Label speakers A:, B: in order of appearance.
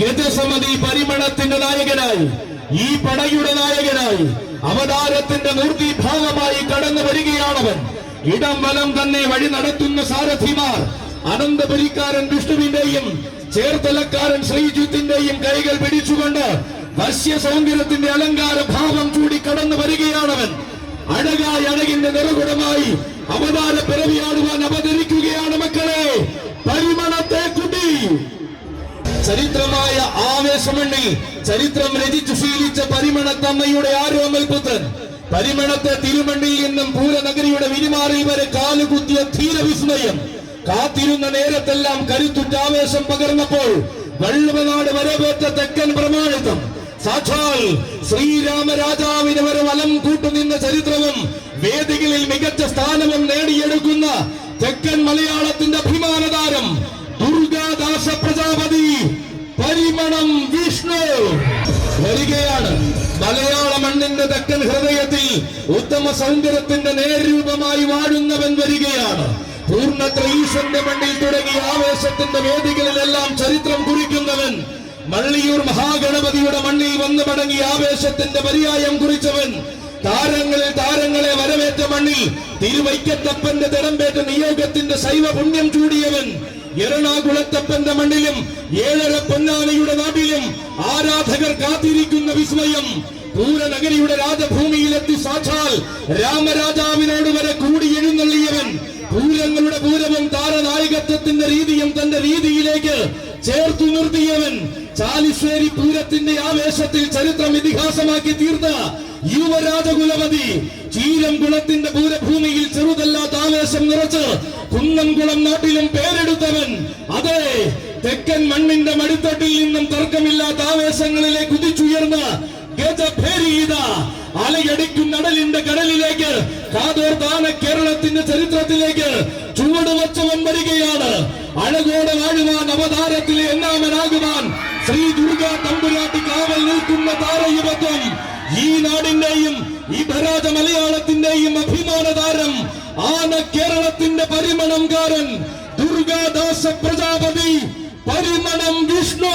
A: ഗജസമിതി പരിമണത്തിന്റെ നായകനായി ഈ പടയുടെ നായകനായി അവതാരത്തിന്റെ മൂർത്തി ഭാഗമായി കടന്നു വരികയാണവൻ. ഇടം വലം തന്നെ വഴി നടത്തുന്ന സാരഥിമാർ അനന്തപുരിക്കാരൻ വിഷ്ണുവിന്റെയും ചേർത്തലക്കാരൻ ശ്രീജിത്തിന്റെയും കൈകൾ പിടിച്ചുകൊണ്ട് വശ്യ സൗന്ദര്യത്തിന്റെ അലങ്കാര ഭാവം ചൂടി കടന്നു വരികയാണവൻ. അഴകായ അഴകിന്റെ നിറകുടമായി അവതാര പിറവിയാടുവാൻ അവതരിക്കുകയാണ് മക്കളെ. പരിമണത്തെ കുട്ടി. ചരിത്രമായ ആവേശമണ്ണിൽ ചരിത്രം രചിച്ചു ശീലിച്ച പരിമണത്തമ്മയുടെ ആരോമൽ പുത്രൻ. പരിമണത്തെ തിരുമണ്ണിൽ നിന്നും പൂരനഗരിയുടെ വിരിമാറിൽ വരെ കാലുകുത്തിയ ധീരവിസ്മയം. കാത്തിരുന്ന നേരത്തെല്ലാം കരുത്തുറ്റ ആവേശം പകർന്നപ്പോൾ വള്ളുവനാട് വരവേറ്റ തെക്കൻ പ്രമാണിതം. സാക്ഷാൽ ശ്രീരാമരാജാവിന് വരെ വലം കൂട്ടുനിന്ന ചരിത്രവും വേദികളിൽ മികച്ച സ്ഥാനവും നേടിയെടുക്കുന്ന തെക്കൻ മലയാളത്തിന്റെ അഭിമാനതാരം പരിമണം വിഷ്ണു. വരികയാണ്. മലയാള മണ്ണിന്റെ തെക്കൻ ഹൃദയത്തിൽ ഉത്തമ സൗന്ദര്യത്തിന്റെ നേരൂപമായി വാഴുന്നവൻ വരികയാണ്. പൂർണത്ര ഈശ്വരന്റെ മണ്ണിൽ തുടങ്ങി ആവേശത്തിന്റെ വേദികളിലെല്ലാം ചരിത്രം കുറിക്കുന്നവൻ മള്ളിയൂർ മഹാഗണപതിയുടെ മണ്ണിൽ വന്നു മടങ്ങി ആവേശത്തിന്റെ പര്യായം കുറിച്ചവൻ താരങ്ങളിൽ താരങ്ങളെ വരവേറ്റ മണ്ണിൽ തിരുവൈക്കത്തപ്പന്റെ തിടമ്പേറ്റ നിയോഗത്തിന്റെ ശൈവ പുണ്യം ചൂടിയവൻ എറണാകുളത്തപ്പന്റെ മണ്ണിലും ഏഴര പൊന്നാനയുടെ നാട്ടിലും ആരാധകർ കാത്തിരിക്കുന്ന വിസ്മയം. പൂരനഗരിയുടെ രാജഭൂമിയിലെത്തി സാക്ഷാൽ രാമരാജാവിനോട് വരെ കൂടി എഴുന്നള്ളിയവൻ. പൂരങ്ങളുടെ പൂരവും താരനായകത്വത്തിന്റെ രീതിയും തന്റെ രീതിയിലേക്ക് ചേർത്തു നിർത്തിയവൻ. ചാലിശ്ശേരി പൂരത്തിന്റെ ആവേശത്തിൽ ചരിത്രം ഇതിഹാസമാക്കി തീർത്ത യുവരാജകുലപതി ചീരംകുളത്തിന്റെ പൂരഭൂമിയിൽ ചെറുതല്ലാത്ത ആവേശം നിറച്ച് കുന്നംകുളം നാട്ടിലും പേരെടുത്തവൻ അതെ തെക്കൻ മണ്ണിന്റെ മടിത്തട്ടിൽ നിന്നും തർക്കമില്ലാത്ത ആവേശങ്ങളിലേക്ക് കുതിച്ചുയർന്ന ഗജഭേരീത അലയടിക്കും നടലിന്റെ കടലിലേക്ക് കാതോർത്താന കേരളത്തിന്റെ ചരിത്രത്തിലേക്ക് ചുവട് വച്ചവൻ വരികയാണ് അഴകോടെ വാഴുവാൻ അവതാരത്തിലെ എന്നാമനാകുവാൻ ശ്രീ ദുർഗാ തമ്പുരാട്ടി കാവൽ നിൽക്കുന്ന താരയുവത്വം ഈ നാടിന്റെയും ഈ ഭരാജ മലയാളത്തിന്റെയും അഭിമാന താരം ആന കേരളത്തിന്റെ പരിമണംകാരൻ ദുർഗാദാസ പ്രജാപതി പരിമണം വിഷ്ണു.